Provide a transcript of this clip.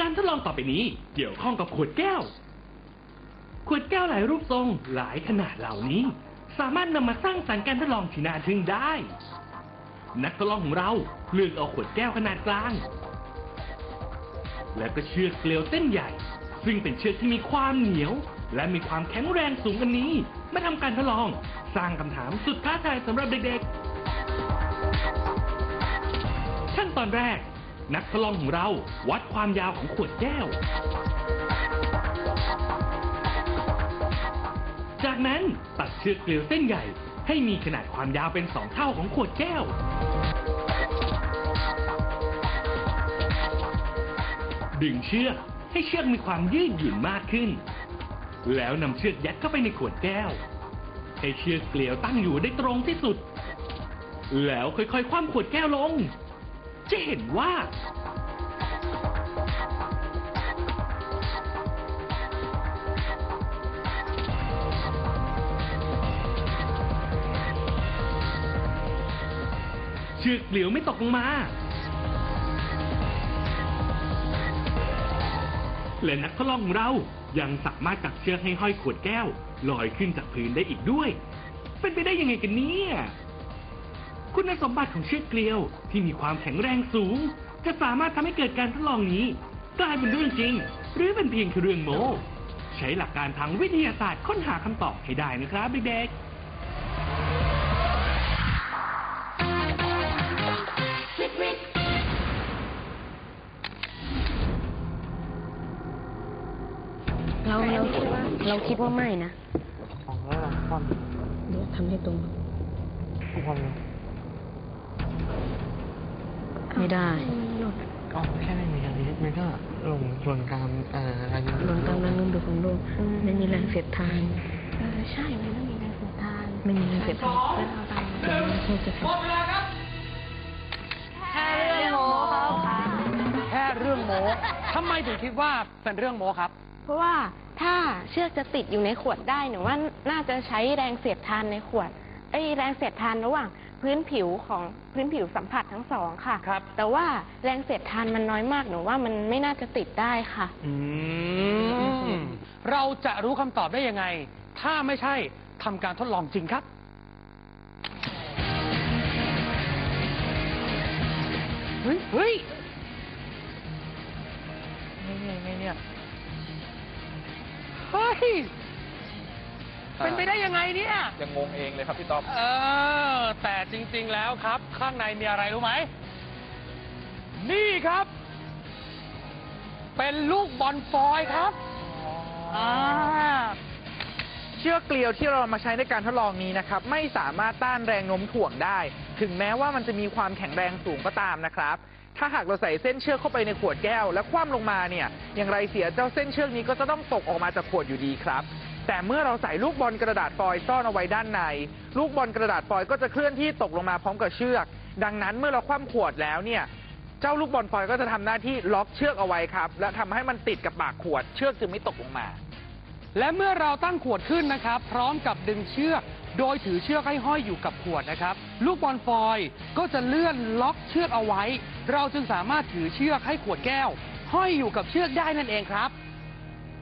การทดลองต่อไปนี้เกี่ยวข้องกับขวดแก้ว ขวดแก้วหลายรูปทรงหลายขนาดเหล่านี้ สามารถนำมาสร้างสรรค์การทดลองที่น่าทึ่งได้ นักทดลองของเราเลือกเอาขวดแก้วขนาดกลาง และก็เชือกเกลียวเส้นใหญ่ ซึ่งเป็นเชือกที่มีความเหนียว และมีความแข็งแรงสูงอันนี้มาทำการทดลองสร้างคำถามสุดท้าทายสำหรับเด็กๆขั้นตอนแรก นักทดลองของเราวัดความยาวของขวดแก้ว จากนั้นตัดเชือกเกลียวเส้นใหญ่ ให้มีขนาดความยาวเป็นสองเท่าของขวดแก้ว ดึงเชือกให้เชือกมีความยืดหยุ่นมากขึ้น แล้วนำเชือกยัดเข้าไปในขวดแก้ว ให้เชือกเกลียวตั้งอยู่ได้ตรงที่สุด แล้วค่อยๆคว่ำขวดแก้วลง จะเห็นว่า เชือกเกลียวไม่ตกลงมา และนักทดลองของเรายังสามารถจับเชือกให้ห้อยขวดแก้ว ลอยขึ้นจากพื้นได้อีกด้วย เป็นไปได้ยังไงกันเนี่ย คุณสมบัติของเชือกเกลียวที่มีความแข็งแรงสูง จะสามารถทำให้เกิดการทดลองนี้ กลายเป็นเรื่องจริง หรือเป็นเพียงแค่เรื่องโม้ ใช้หลักการทางวิทยาศาสตร์ค้นหาคำตอบให้ได้นะครับเด็กๆเราเราคิดว่าเราคิดว่าไม่นะของแล้วเราคว่ำเดี๋ยวทำให้ตรงคว่ำเลย ไม่ได้ก็แค่ไม่มีอันนี้มันก็ลงส่วนการเอ่ออะไรเงี้ยลงตามแรงโน้มถ่วงของโลกไม่มีแรงเสียดทานเออใช่มันต้องมีแรงสูงทานไม่มีแรงเสียดทานแล้วเอาตามแรงโน้มถ่วงจะแค่เรื่องโมเขาค่ะแค่เรื่องโม้ทำไมถึงคิดว่าเป็นเรื่องโม้ครับ เพราะว่าถ้าเชือกจะติดอยู่ในขวดได้หนูว่าน่าจะใช้แรงเสียดทานในขวดไอ้ยแรงเสียดทานระหว่าง พื้นผิวของพื้นผิวสัมผัสทั้งสองค่ะ ครับ แต่ว่าแรงเสียดทานมันน้อยมากหนูว่ามันไม่น่าจะติดได้ค่ะ อืม เราจะรู้คำตอบได้ยังไง ถ้าไม่ใช่ทำการทดลองจริงครับ เฮ้ยเฮ้ยไม่เนี่ยไม่เนี่ย เฮ้ย เป็นไปได้ยังไงเนี่ย ยังงงเองเลยครับพี่ต๊อบเออ แต่จริง ๆ แล้วครับ ข้างในมีอะไรรู้ไหม นี่ครับ เป็นลูกบอลฟอยล์ครับอ่าเชือกเกลียวที่เรามาใช้ในการทดลองนี้นะครับ ไม่สามารถต้านแรงโน้มถ่วงได้ ถึงแม้ว่ามันจะมีความแข็งแรงสูงก็ตามนะครับ ถ้าหากเราใส่เส้นเชือกเข้าไปในขวดแก้ว และคว่ำลงมาเนี่ย อย่างไรเสียเจ้าเส้นเชือกนี้ก็จะต้องตกออกมาจากขวดอยู่ดีครับ แต่เมื่อเราใส่ลูกบอลกระดาษฟอยล์ซ่อนเอาไว้ด้านใน ลูกบอลกระดาษฟอยล์ก็จะเคลื่อนที่ตกลงมาพร้อมกับเชือก ดังนั้นเมื่อเราคว่ำขวดแล้วเนี่ยเจ้าลูกบอลฟอยล์ก็จะทำหน้าที่ล็อกเชือกเอาไว้ครับ และทำให้มันติดกับปากขวด เชือกจึงไม่ตกลงมา และเมื่อเราตั้งขวดขึ้นนะครับ พร้อมกับดึงเชือก โดยถือเชือกให้ห้อยอยู่กับขวดนะครับ ลูกบอลฟอยล์ก็จะเลื่อนล็อกเชือกเอาไว้ เราจึงสามารถถือเชือกให้ขวดแก้ว ห้อยอยู่กับเชือกได้นั่นเองครับ